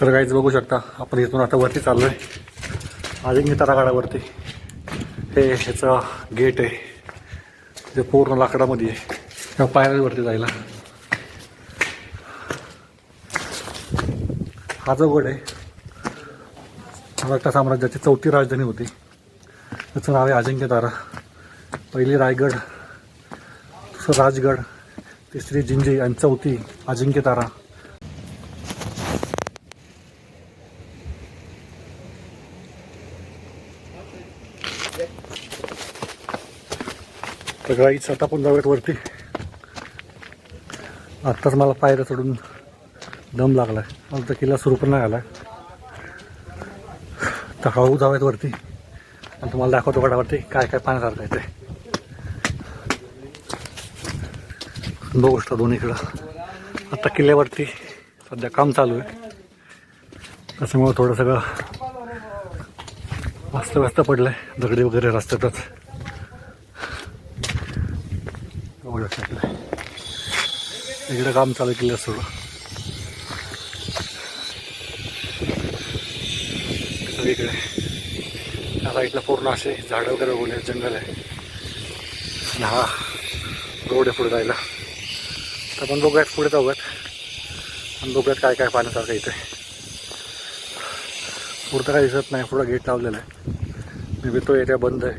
तर गाईच बघू शकता आपण इथून आता वरती चाललोय. अजिंक्य तरागाडावरती हे ह्याचं गेट आहे. जे पूर्ण लाकडामध्ये आहे. त्या पायऱ्यांवरती जायला. हा जो गड आहे मराठा साम्राज्याची चौथी राजधानी होती. त्याचं नाव आहे अजिंक्यतारा. पहिली रायगड दुसरं राजगड तिसरी जिंजी आणि चौथी अजिंक्य तारा. तर गाईच आता पण जाऊयात वरती. आत्ताच मला पायऱ्या चढून दम लागलाय. मला तर किल्ला सुरू पण नाही आला तर हळू जाऊयात वरती. आणि तुम्हाला दाखवतो गडावरती काय काय पाण्यासारखं आहे ते. बघू शकता दोन्हीकडं आता किल्ल्यावरती सध्या काम चालू आहे. त्याच्यामुळं थोडं सगळं मस्त व्यस्त पडलंय. दगडी वगैरे रस्त्यातच. बघू शकता काम चालू केलं सगळं. सगळीकडे. त्या साईडला पूर्ण असे झाडं वगैरे उगवले जंगल आहे. हा रोड आहे पुढे जायला. तर आपण बघूयात पुढे जाऊयात. आणि बघूयात काय काय पाहण्यासारखं इथे. पुढं काय दिसत नाही पुढं गेट लावलेलं आहे. मी तो एरिया बंद आहे.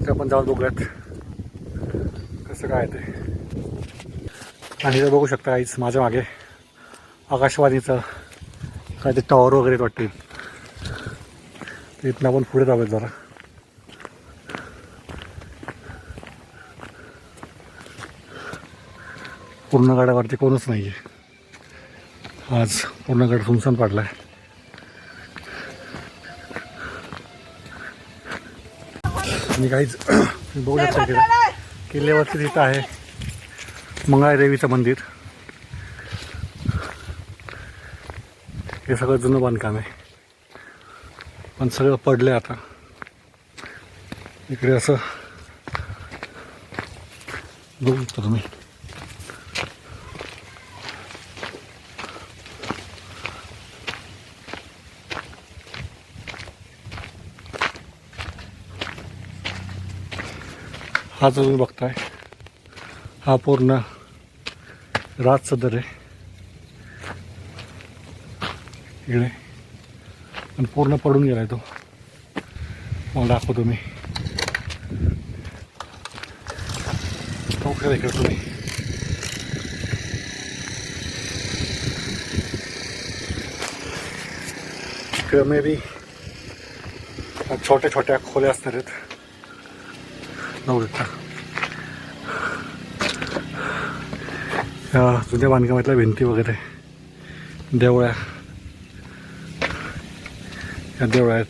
ते आपण जाऊन बघूयात कसं काय आहे ते. आणि इथं बघू शकता काहीच माझ्या मागे आकाशवाणीचं काय ते टॉवर वगैरे वाटते. इथनं आपण पुढे जाऊयात जरा. पूर्णगडावरती कोणच नाही आहे आज पूर्णगड सुनसान पाडला आहे आणि काहीच बघू शकता किल्ल्यावरती तिथं आहे मंगळादेवीचं मंदिर. हे सगळं जुनं बांधकाम आहे. पण सगळं पडलं आता. इकडे असं बघू शकता तुम्ही. हा जो तुम्ही बघताय हा पूर्ण राज सदर आहे. इकडे. आणि पूर्ण पडून गेलाय तो. मला दाखवतो मी. तो इकडे तुम्ही इकडे मे बी छोट्या छोट्या खोल्या असणार आहेत. बघू शकता या जुन्या बांधकामातल्या भिंती वगैरे. देवळ्या. या देवळ्या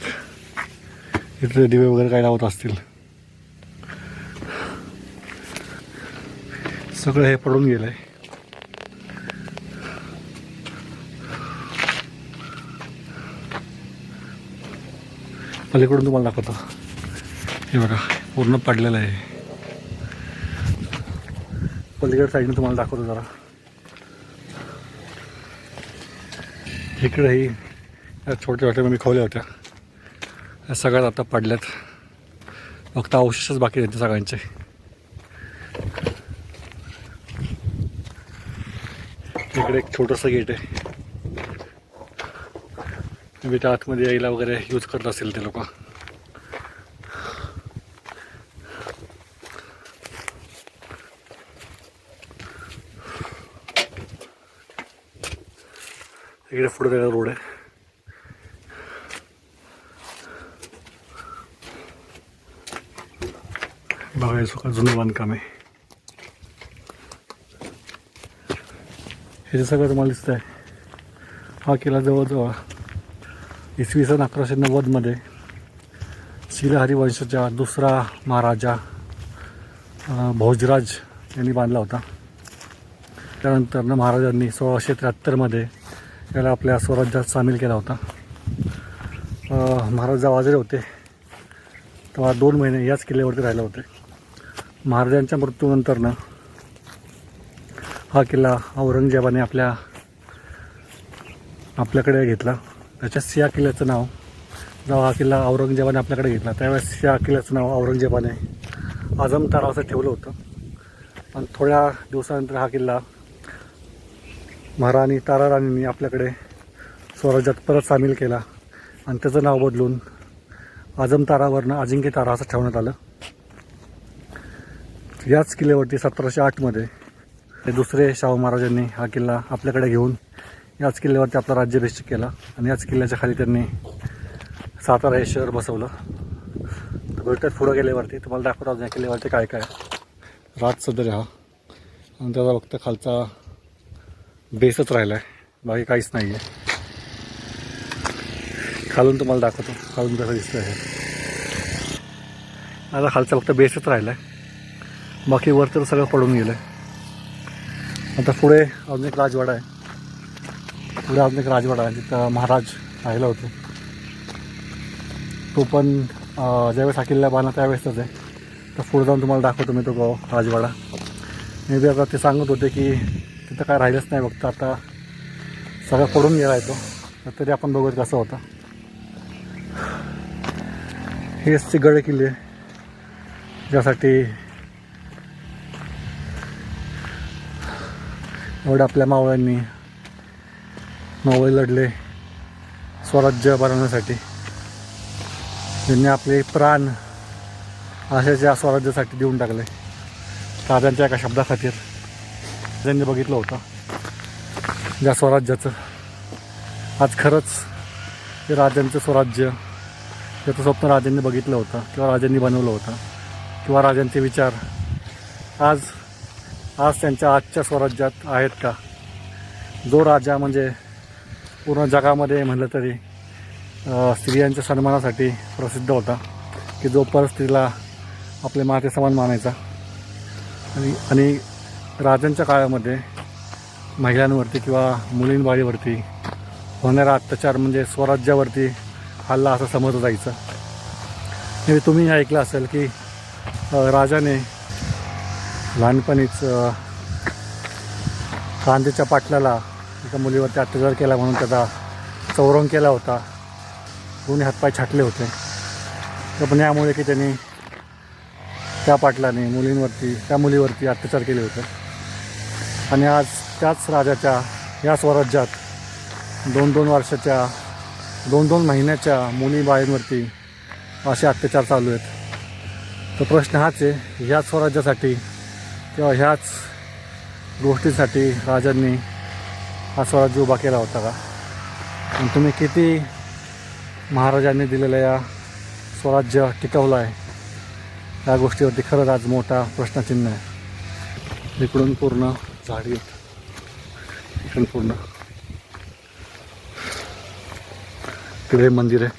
इथले दिवे वगैरे काय लावत असतील. सगळं हे पडून गेलं आहे पलीकडून तुम्हाला दाखवतो. हे बघा पूर्ण पडलेलं आहे. पलीकडे साईडने तुम्हाला दाखवतो जरा. इकडेही या छोट्या छोट्या मी खोल्या होत्या. या सगळ्यात आता पडल्यात. फक्त अवशेषच बाकी आहेत सगळ्यांचे. इकडे एक छोटंसं गेट आहे. मी त्या आतमध्ये यायला वगैरे यूज करत असेल ते लोक इकडे पुढे जायला रोड आहे बघा हे जुनं बांधकाम आहे हे जे सगळं तुम्हाला दिसत आहे हा किल्ला जवळजवळ इसवी सन अकराशे नव्वदमध्ये शिलहरी दुसरा महाराजा भोजराज यांनी बांधला होता त्यानंतर न महाराजांनी सोळाशे त्र्याहत्तरमध्ये याला आपल्या स्वराज्यात सामील केला होता महाराजा महाराज जेव्हा आजारी होते तेव्हा दोन महिने याच किल्ल्यावरती राहिले होते महाराजांच्या मृत्यूनंतरनं हा किल्ला औरंगजेबाने आपल्या आपल्याकडे घेतला. त्याच्यात या किल्ल्याचं नाव जेव्हा हा किल्ला औरंगजेबाने आपल्याकडे घेतला त्यावेळेस या किल्ल्याचं नाव औरंगजेबाने आझम तारा असं ठेवलं होतं. आणि थोड्या दिवसानंतर हा किल्ला महाराणी ताराराणींनी आपल्याकडे स्वराज्यात परत सामील केला आणि त्याचं नाव बदलून आझम तारावरनं अजिंक्य तारा असं ठेवण्यात आलं. याच किल्ल्यावरती सतराशे आठमध्ये हे दुसरे शाहू महाराजांनी हा किल्ला आपल्याकडे घेऊन याच किल्ल्यावरती आपला राज्याभिषेक केला. आणि याच किल्ल्याच्या खाली त्यांनी सातारा हे शहर बसवलं. तर भेटतात पुढं गेल्यावरती. तुम्हाला दाखवतो अजून या किल्ल्यावरती काय काय. राज सदर हा. आणि त्याचा फक्त खालचा बेसच राहिला आहे बाकी काहीच नाही आहे खालून तुम्हाला दाखवतो. खालून कसं दिसतं आहे आता खालचा फक्त बेसच राहिला आहे बाकी वर तर सगळं पडून गेलं आहे आता पुढे अजून एक राजवाडा आहे. पुढे अजून एक राजवाडा आहे जिथं महाराज राहिला होतो. तो पण ज्यावेळेस हा किल्ला बांधला त्यावेळेसच आहे. तर पुढे जाऊन तुम्हाला दाखवतो मी तो गाव राजवाडा. मे बी आता ते सांगत होते की तिथं काय राहिलंच नाही फक्त आता सगळं पडून गेला आहे तो. तर तरी आपण बघूयात कसं होता. हेच ते गड किल्ले ज्यासाठी एवढं आपल्या मावळ्यांनी मावळे लढले स्वराज्य बनवण्यासाठी त्यांनी आपले प्राण अशाच्या स्वराज्यासाठी देऊन टाकले. राजांच्या एका शब्दाखातीर त्यांनी बघितलं होतं ज्या स्वराज्याचं आज खरंच ते राजांचं स्वराज्य त्याचं स्वप्न राजांनी बघितलं होतं किंवा राजांनी बनवलं होतं किंवा राजांचे विचार आज आज त्यांच्या आजच्या स्वराज्यात आहेत का? जो राजा म्हणजे पूर्ण जगामध्ये म्हणलं तरी स्त्रियांच्या सन्मानासाठी प्रसिद्ध होता की जो पर स्त्रीला आपले माते समान मानायचा. आणि आणि राजांच्या काळामध्ये महिलांवरती किंवा मुलींबाळीवरती होणारा अत्याचार म्हणजे स्वराज्यावरती हल्ला असं समजलं जायचं. म्हणजे तुम्ही ऐकलं असेल की राजाने लहानपणीच अ, कांदेच्या पाटलाला एका मुलीवरती अत्याचार केला म्हणून त्याचा चौरंग केला होता. दोन्ही हातपाय छाटले होते. तर पण यामुळे की त्यांनी त्या पाटलाने मुलींवरती त्या मुलीवरती अत्याचार केले होते. आणि आज त्याच राजाच्या या स्वराज्यात दोन दोन वर्षाच्या दोन दोन महिन्याच्या मुली बाळींवरती असे अत्याचार चालू आहेत. तर प्रश्न हाच आहे या स्वराज्यासाठी किंवा ह्याच गोष्टीसाठी राजांनी हा स्वराज्य उभा केला होता का? आणि तुम्ही किती महाराजांनी दिलेल्या या स्वराज्य टिकवलं आहे? या गोष्टीवरती खरंच आज मोठा प्रश्नचिन्ह आहे. इकडून पूर्ण झाडी इकडून पूर्ण. तिकडे मंदिर आहे.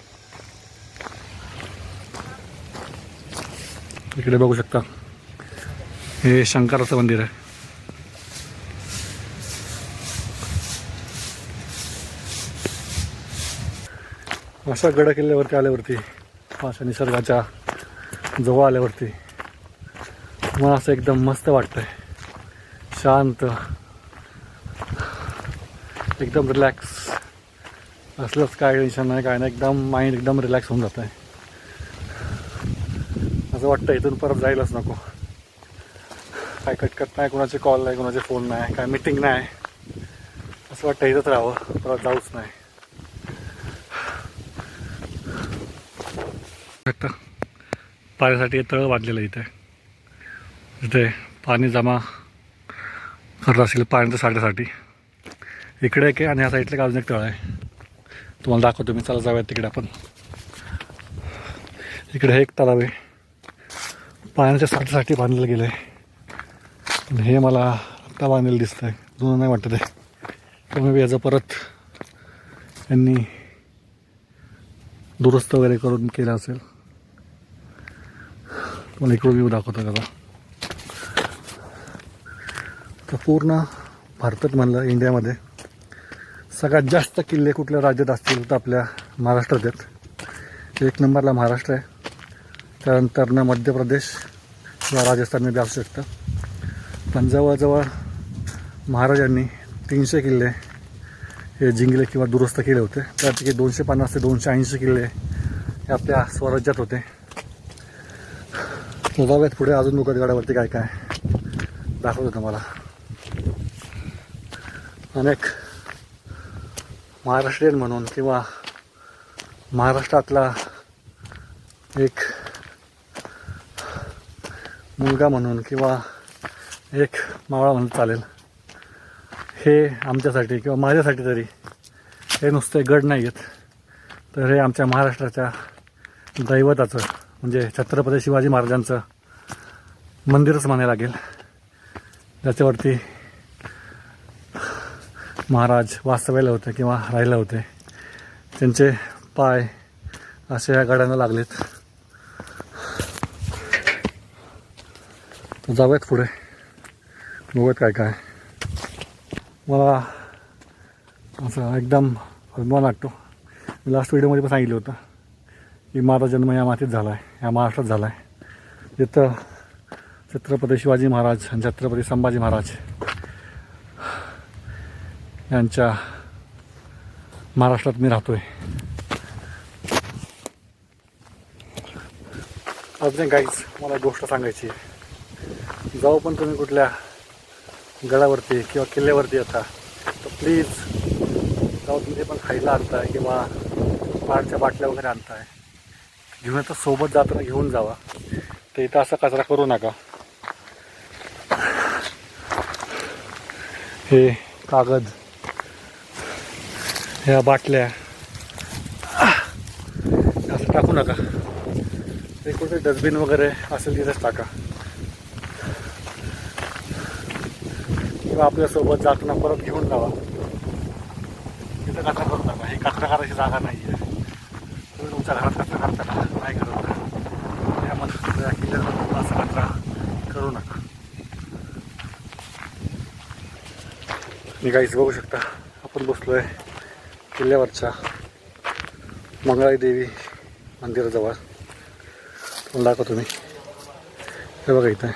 इकडे बघू शकता. हे शंकराचं मंदिर आहे. अशा गड किल्ल्यावरती आल्यावरती अशा निसर्गाच्या जवळ आल्यावरती मला असं एकदम मस्त वाटतंय. शांत एकदम रिलॅक्स असलंच काय टेन्शन नाही काय नाही एकदम माइंड एकदम रिलॅक्स होऊन जात आहे असं वाटतं इथून परत जायलाच नको. काय कटकट नाही कोणाचे कॉल नाही कोणाचे फोन नाही काय मिटिंग नाही. असं वाटतं इथंच राहावं परत जाऊच नाही. पाण्यासाठी तळ बांधलेलं इथे. इथे पाणी जमा करत असेल पाण्याच्या साठ्यासाठी. इकडे एक आहे आणि ह्या साईडला अजून एक तळ आहे. तुम्हाला दाखवतो मी चला जाऊयात तिकडे आपण. इकडे हे एक तलाव आहे. पाण्याच्या साठ्यासाठी बांधलं गेलं आहे हे मला आत्ता बांधलेलं दिसतं आहे जुनं नाही वाटत आहे. त्यामुळे याचं परत यांनी दुरुस्त वगैरे करून केलं असेल. तुम्हाला इकडून व्यू दाखवतो का तर पूर्ण भारतात म्हणलं इंडियामध्ये सगळ्यात जास्त किल्ले कुठल्या राज्यात असतील तर आपल्या महाराष्ट्रात आहेत. एक नंबरला महाराष्ट्र आहे. त्यानंतरनं मध्य प्रदेश किंवा राजस्थानमध्ये असू शकतं. पण जवळजवळ महाराजांनी तीनशे किल्ले हे जिंकले किंवा दुरुस्त केले होते. त्यापैकी दोनशे पन्नास ते दोनशे ऐंशी किल्ले हे आपल्या स्वराज्यात होते. तर जाऊयात पुढे. अजून मुकदगडावरती काय काय दाखवतो तुम्हाला. अनेक महाराष्ट्रीयन म्हणून किंवा महाराष्ट्रातला एक मुलगा म्हणून किंवा एक मावळा म्हणून चालेल. हे आमच्यासाठी किंवा माझ्यासाठी तरी हे नुसते गड नाही आहेत. तर हे आमच्या महाराष्ट्राच्या दैवताचं म्हणजे छत्रपती शिवाजी महाराजांचं मंदिरच म्हणायला लागेल. ज्याच्यावरती महाराज वास्तव्याला होते किंवा राहिला होते. त्यांचे पाय असे या गाड्यांना लागलेत. जाऊयात पुढे. बघूयात काय काय मला असं एकदम अभिमान वाटतो. मी लास्ट व्हिडिओमध्ये पण सांगितलं होतं. की माझा जन्म या मातीत झाला आहे या महाराष्ट्रात झाला आहे जिथं छत्रपती शिवाजी महाराज आणि छत्रपती संभाजी महाराज यांच्या महाराष्ट्रात मी राहतो आहे अजून काहीच मला गोष्ट सांगायची आहे. जाऊ पण तुम्ही कुठल्या गडावरती किंवा किल्ल्यावरती येता तर प्लीज साऊथमध्ये तुम्ही पण खायला आणताय किंवा पाण्याच्या बाटल्या वगैरे आणताय. घेऊन आता सोबत जाताना घेऊन जावा. तर इथं असा कचरा करू नका. हे कागद. ह्या बाटल्या. असं टाकू नका. ते कुठे डस्टबिन वगैरे असेल तिथेच टाका. किंवा आपल्यासोबत जाताना परत घेऊन जावा. तिथं कचरा करू नका. ही कचरा करायची जागा नाही आहे तुम्ही तुमच्या घरात कचरा करता नाही करत त्यामध्ये या किल्ल्यावर असा कचरा करू नका. मी काहीच बघू शकता. आपण बसलोय किल्ल्यावरच्या मंगळाई देवी मंदिराजवळ. तुम्हाला दाखवतो मी हे बघा इथं.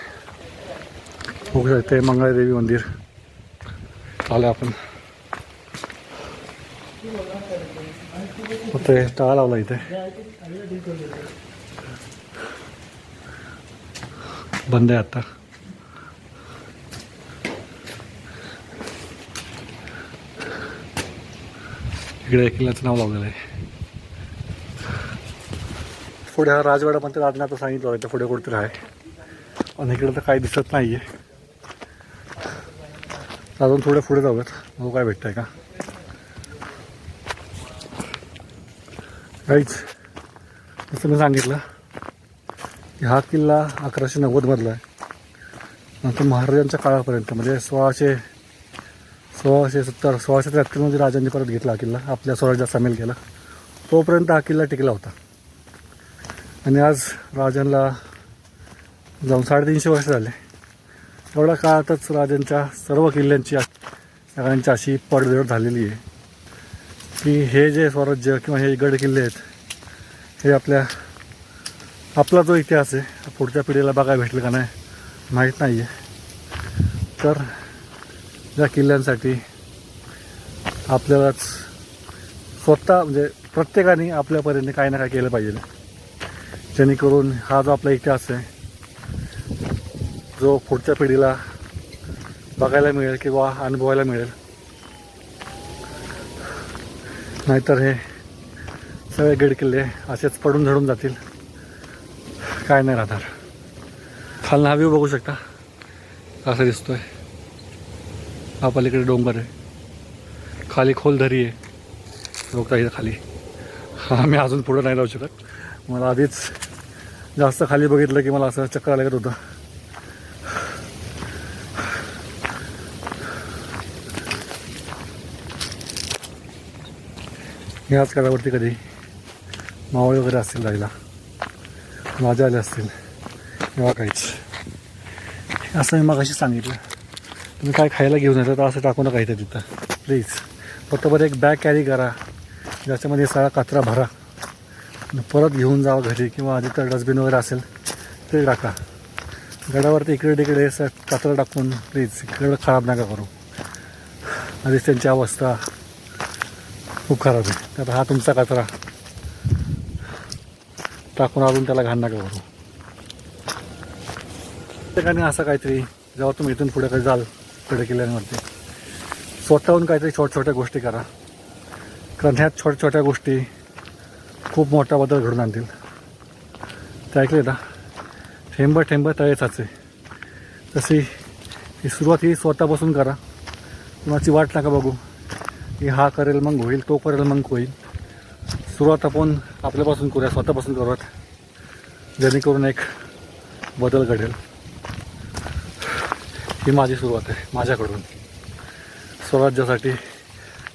बघू शकते मंगळाई देवी मंदिर. आलं आपण. होते टाळा लावला इथे. बंद आहे आता. इकडे किल्ल्याचं नाव लावलेलं आहे. पुढे हा राजवाडा पण ते सांगितलं होतं पुढे कुठेतरी आहे. आणि इकडे तर काही दिसत नाही आहे अजून थोडे पुढे जाऊयात. मग काय भेटतंय का? काहीच जसं मी सांगितलं की हा किल्ला अकराशे नव्वदमधला आहे. नंतर महाराजांच्या काळापर्यंत म्हणजे सोळाशे सोळाशे सत्तर सोळाशे त्र्याहत्तरमध्ये राजांनी परत घेतला हा किल्ला आपल्या स्वराज्यात सामील केला. तोपर्यंत हा किल्ला टिकला होता. आणि आज राजांना जाऊन साडेतीनशे वर्ष झाले. एवढ्या काळातच राजांच्या सर्व किल्ल्यांची सगळ्यांची अशी पडझड झालेली आहे. की हे जे स्वराज्य किंवा हे गड किल्ले आहेत हे आपल्या आपला जो इतिहास आहे पुढच्या पिढीला बघायला भेटलं का नाही माहीत नाही आहे तर या किल्ल्यांसाठी आपल्यालाच स्वतः म्हणजे प्रत्येकाने आपल्या परीने काही ना काही केलं पाहिजे. जेणेकरून हा जो आपला इतिहास आहे जो पुढच्या पिढीला बघायला मिळेल किंवा अनुभवायला मिळेल. नाहीतर हे सगळे गड किल्ले असेच पडून झडून जातील. काय नाही राहणार. खालनं हा व्ह्यू बघू शकता. असं दिसतोय. हा डोंगर आहे. खाली खोल दरी आहे. बघता इथं खाली. हा मी अजून पुढं नाही जाऊ शकत. मला आधीच जास्त खाली बघितलं की मला असं चक्कर लागत होतं. ह्याच काळावरती कधी? मावळे वगैरे असतील जायला माझ्या आले असतील. किंवा काहीच. असं मी मगाशी सांगितलं. तुम्ही काय खायला घेऊन येतात तर असं टाकू नका इथं तिथं. प्लीज फक्त बरं एक बॅग कॅरी करा. ज्याच्यामध्ये सगळा कचरा भरा. परत घेऊन जावा घरी किंवा जिथं डस्टबिन वगैरे असेल ते टाका. गडावरती इकडे तिकडे स कचरा टाकून प्लीज इकडे खराब नका करू. आधीच त्यांची अवस्था. खूप खराब आहे. आता हा तुमचा कचरा. टाकून अजून त्याला घाण नका करू. प्रत्येकाने असं काहीतरी जेव्हा तुम्ही इथून पुढे काही जाल पुढे किल्ल्यांवरती स्वतःहून काहीतरी छोट्या छोट्या गोष्टी करा. कारण ह्या छोट्या छोट्या गोष्टी खूप मोठा बदल घडून आणतील. ते ऐकले ना? थेंब थेंब तळे साचे तशी ही सुरुवात ही स्वतःपासून करा. कुणाची वाट नका बघू. की हा करेल मग होईल तो करेल मग होईल. सुरुवात आपण आपल्यापासून करूया स्वतःपासून करूयात. जेणेकरून एक बदल घडेल. ही माझी सुरुवात आहे माझ्याकडून. स्वराज्यासाठी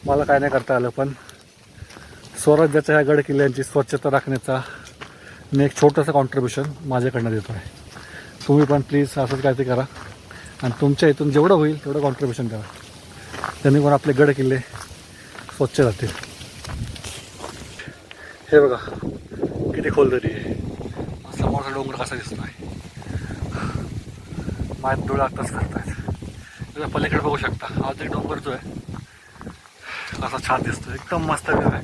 मला काय नाही करता आलं पण स्वराज्याच्या ह्या गड किल्ल्यांची स्वच्छता राखण्याचा मी एक छोटंसं कॉन्ट्रीब्युशन माझ्याकडनं देतो आहे. तुम्ही पण प्लीज असंच काहीतरी करा. आणि तुमच्या इथून जेवढं होईल तेवढं कॉन्ट्रीब्युशन करा. जेणेकरून आपले गड किल्ले स्वच्छ राहतील हे बघा किती खोल दरी आहे. समोरचा डोंगर कसा दिसतो आहे माझ्या डोळे आत्ताच करतायत. पलीकडे बघू शकता. हा जो डोंगर जो आहे असा छान दिसतो एकदम मस्त व्ह्यू आहे.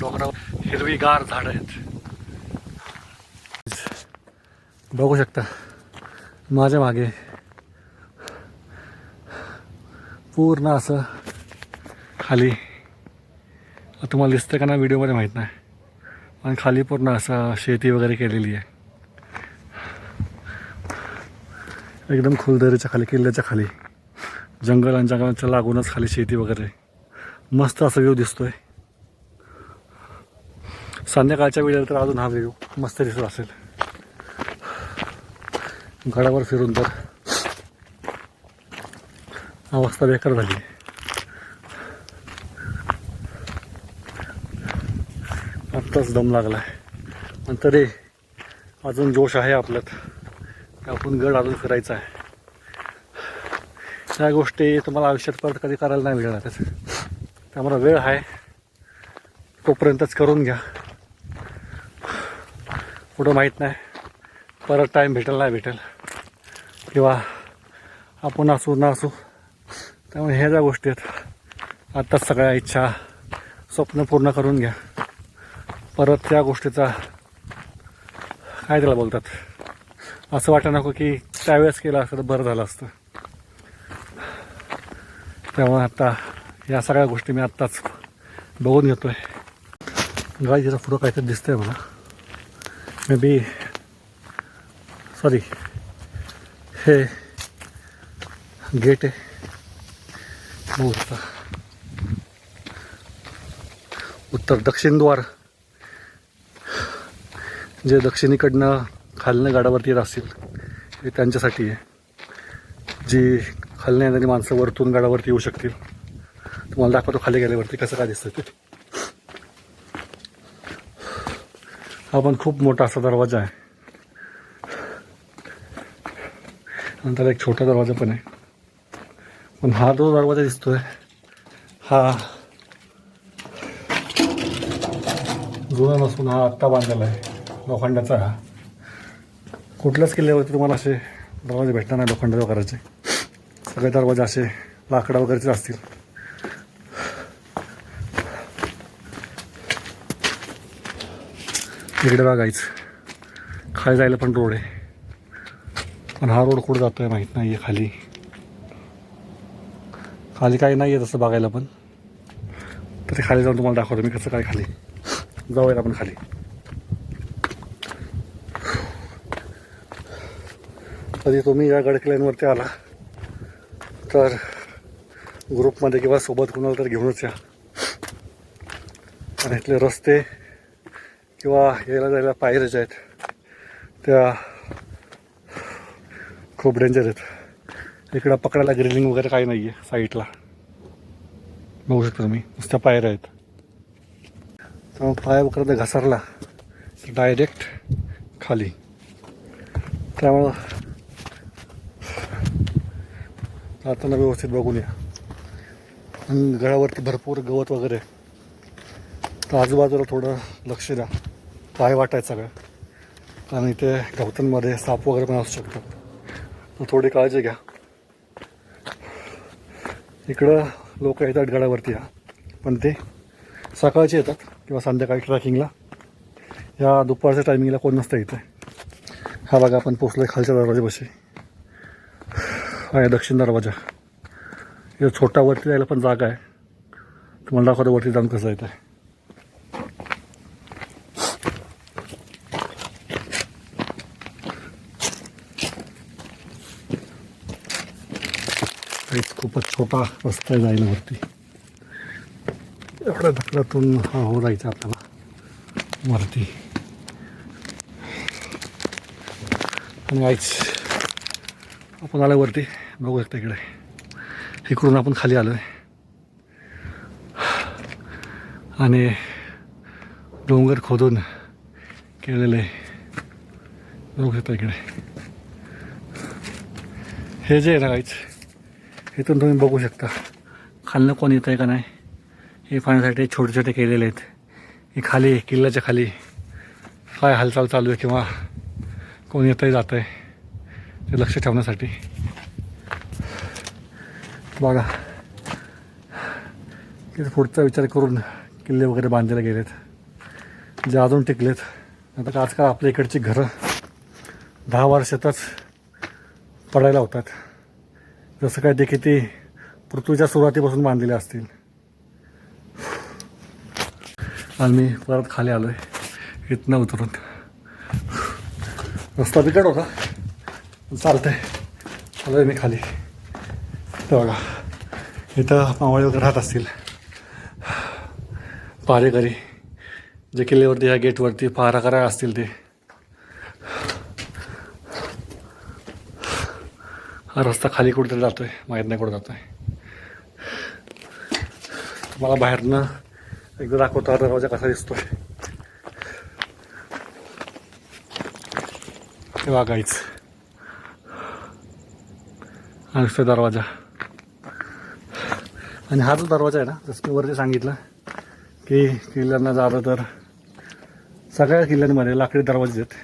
डोंगरावर हिरवीगार झाडं आहेत. बघू शकता माझ्या मागे पूर्ण असं खाली तुम्हाला दिसतं का ना व्हिडिओमध्ये माहीत नाही. आणि खाली पूर्ण असं शेती वगैरे केलेली आहे. एकदम खुलदरीच्या खाली किल्ल्याच्या खाली. जंगल आणि जंगलाच्या लागूनच खाली शेती वगैरे. मस्त असा व्ह्यू दिसतोय. संध्याकाळच्या वेळेला तर अजून हा व्ह्यू मस्त दिसत असेल. गडावर फिरून तर अवस्था बेकार झाली. आत्ताच दम लागलाय. पण तरी अजून जोश आहे आपल्यात. आपण गड अजून फिरायचा आहे. ह्या गोष्टी तुम्हाला आयुष्यात परत कधी करायला नाही मिळणार आहेत. त्यामुळे वेळ आहे. तोपर्यंतच करून घ्या. कुठं माहीत नाही. परत टाईम भेटेल नाही भेटेल. किंवा आपण असू ना असू. त्यामुळे ह्या ज्या गोष्टी आहेत आत्ताच सगळ्या इच्छा स्वप्न पूर्ण करून घ्या. परत त्या गोष्टीचा काय त्याला बोलतात? असं वाटत नको की त्यावेळेस केलं असतं तर बरं झालं असतं. त्यामुळे आता या सगळ्या गोष्टी मी आत्ताच बघून घेतोय. गाय जरा पुढं काहीतरी दिसतंय मला मे बी सॉरी हे गेट आहे. उत्तर दक्षिण द्वार. जे दक्षिणेकडनं खालनं गाडावरती येत असतील हे त्यांच्यासाठी आहे. जी खालनं येणारी माणसं वरतून गाडावरती येऊ शकतील. तुम्हाला दाखवतो खाली गेल्यावरती कसं काय दिसतं ते. हा पण खूप मोठा असा दरवाजा आहे. नंतर एक छोटा दरवाजा पण आहे. पण हा जो दरवाजा दिसतोय हा जुना नसून हा आत्ता बांधलेला आहे. लोखंडाचा. कुठल्याच किल्ल्यावरती तुम्हाला असे दरवाजे भेटणार नाही लोखंडाचे वगैरेचे. सगळे दरवाजे असे लाकडा वगैरेचे असतील. इकडे बघायच खाली जायला पण रोड आहे. पण हा रोड कुठं जातो आहे माहीत नाही आहे खाली. खाली काही नाही आहे तसं बघायला पण. तरी खाली जाऊन तुम्हाला दाखवतो मी कसं काय खाली. जाऊया आपण खाली. कधी तुम्ही या गडकिल्ल्यांवरती आला तर ग्रुपमध्ये किंवा सोबत कुणाला तर घेऊनच या. आणि इथले रस्ते किंवा यायला जायला पायऱ्या ज्या आहेत त्या खूप डेंजर आहेत. इकडं पकडायला ग्रिलिंग वगैरे काही नाही आहे साईडला बघू शकता तुम्ही नुसत्या पायऱ्या आहेत. त्यामुळे पाय वगैरे घसरला डायरेक्ट खाली. त्यामुळं जाताना व्यवस्थित बघून या. आणि गळावरती भरपूर गवत वगैरे. तर आजूबाजूला थोडं लक्ष द्या. काय वाटायचं सगळं? कारण इथे गवतांमध्ये साप वगैरे पण असू शकतात. तर थोडी काळजी घ्या. इकडं लोक येतात गडावरती या. पण ते सकाळचे येतात किंवा संध्याकाळी ट्रॅकिंगला. या दुपारच्या टायमिंगला कोण नसतं इथे. हा बघा आपण पोचलो आहे खालच्या दरवाजेपाशी. आहे दक्षिण दरवाजा. हे छोटा वरती जायला पण जागा आहे. तुम्हाला दाखवतो वरती जाऊन कसं येतं आहे खूपच छोटा रस्ता आहे जायला वरती एवढ्या धकलातून हा हो जायचा आपल्याला. वरती. आणि आईच आपण आल्यावरती वरती. बघू शकता इकडे. इकडून आपण खाली आलो आहे आणि डोंगर खोदून केलेले बघू शकता इकडे. हे जे आहे ना काहीच इथून तुम्ही बघू शकता. खालनं कोण येतं आहे का नाही हे पाहण्यासाठी छोटे छोटे केलेले आहेत. हे खाली किल्ल्याच्या खाली. काय हालचाल चालू आहे किंवा कोण येतं आहे जातं आहे ते लक्ष ठेवण्यासाठी. बघा. तिथे पुढचा विचार करून किल्ले वगैरे बांधलेले गेलेत. जे अजून टिकलेत. आता आजकाल आपल्या इकडची घरं दहा वर्षातच पडायला होतात. जसं काय ते किती पृथ्वीच्या सुरुवातीपासून बांधलेले असतील. आणि मी परत खाली आलो आहे इथनं उतरून. रस्ता बिकट होता. चालतंय. चालू आहे मी खाली. ते बघा. इथं मावळे वगैरे राहत असतील. पारेकरी जे किल्ल्यावरती ह्या गेटवरती पहारा करायला असतील ते. हा रस्ता खाली कुठेतरी आहे माहीत नाही कुठं आहे मला बाहेरनं एकदा दाखवतो दरवाजा कसा दिसतो आहे वागायचं हा दरवाजा. आणि हा जो दरवाजा आहे ना जसं मी वरती सांगितलं की किल्ल्यांना जाता तर सगळ्या किल्ल्यांमध्ये लाकडी दरवाजे आहेत.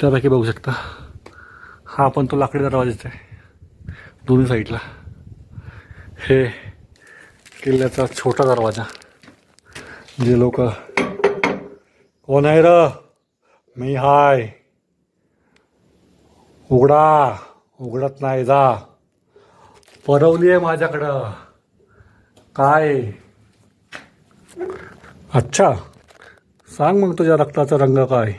त्यापैकी बघू शकता हा पण तो लाकडी दरवाजाच आहे. दोन्ही साईडला. हे किल्ल्याचा छोटा दरवाजा जे लोक कोण आहे र मी हाय उघडा. उघडत नाही जा परवली आहे माझ्याकडं. काय? अच्छा. सांग मग तुझ्या रक्ताचा रंग काय?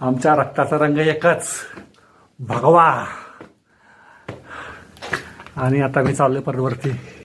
आमच्या रक्ताचा रंग एकच. भगवा. आणि आता मी चालले परवरती.